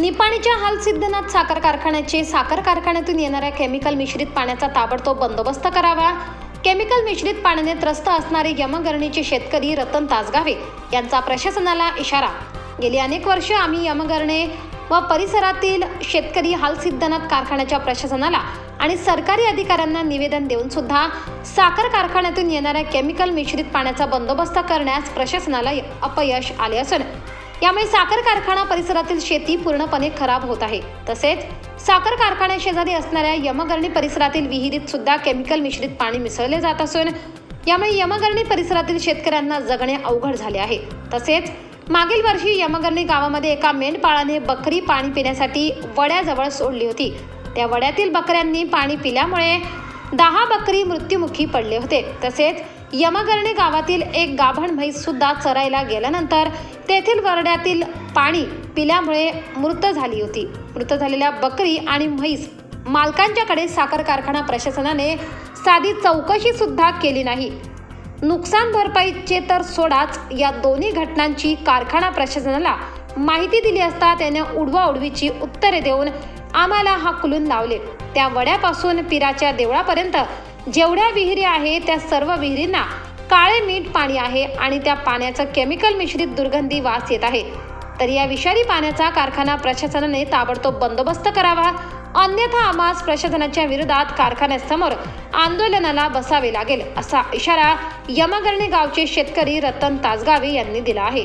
निपाणीच्या हाल सिद्धनाथ साखर कारखान्याचे साखर कारखान्यातून येणाऱ्या केमिकल मिश्रित पाण्याचा ताबडतोब बंदोबस्त करावा. केमिकल मिश्रित पाण्याने त्रस्त असणारे यमगरणीचे शेतकरी रतन तासगावे यांचा प्रशासनाला इशारा. गेली अनेक वर्ष आम्ही यमगरणे व परिसरातील शेतकरी हालसिद्धनाथ कारखान्याच्या प्रशासनाला आणि सरकारी अधिकाऱ्यांना निवेदन देऊन सुद्धा साखर कारखान्यातून येणाऱ्या केमिकल मिश्रित पाण्याचा बंदोबस्त करण्यास प्रशासनाला अपयश आले असून यामुळे साखर कारखाना परिसरातील शेती पूर्णपणे खराब होत आहे. तसेच साखर कारखान्या शेजारी असणाऱ्या यमगर्णी परिसरातील विहिरीत सुद्धा केमिकल मिश्रित पाणी मिसळले जात असून यामुळे यमगर्णी परिसरातील शेतकऱ्यांना जगणे अवघड झाले आहे. तसेच मागील वर्षी यमगर्णी गावामध्ये एका मेंढपाळाने बकरी पाणी पिण्यासाठी वड्याजवळ सोडली होती. त्या वड्यातील बकऱ्यांनी पाणी पिल्यामुळे दहा बकरी मृत्युमुखी पडले होते. तसेच यमगर्णी गावातील एक गाभण म्हैस सुद्धा चरायला गेल्यानंतर तेथील वरड्यातील पाणी पिल्यामुळे मृत झाली होती. मृत झालेल्या बकरी आणि म्हैस मालकांच्याकडे साखर कारखाना प्रशासनाने साधी चौकशी सुद्धा केली नाही. नुकसान भरपाईचे तर सोडाच या दोन्ही घटनांची कारखाना प्रशासनाला माहिती दिली असता त्याने उडवाउडवीची उत्तरे देऊन आम्हाला हाकलून लावले. त्या वड्यापासून पिराच्या देवळापर्यंत जेवढ्या विहिरी आहे त्या सर्व विहिरींना काळे मीठ पाणी आहे आणि त्या पाण्याचं केमिकल मिश्रित दुर्गंधी वास येत आहे. तर या विषारी पाण्याचा कारखाना प्रशासनाने ताबडतोब बंदोबस्त करावा. अन्यथा आम्हास प्रशासनाच्या विरोधात कारखान्यासमोर आंदोलनाला बसावे लागेल असा इशारा यमगर्णी गावचे शेतकरी रतन तासगावे यांनी दिला आहे.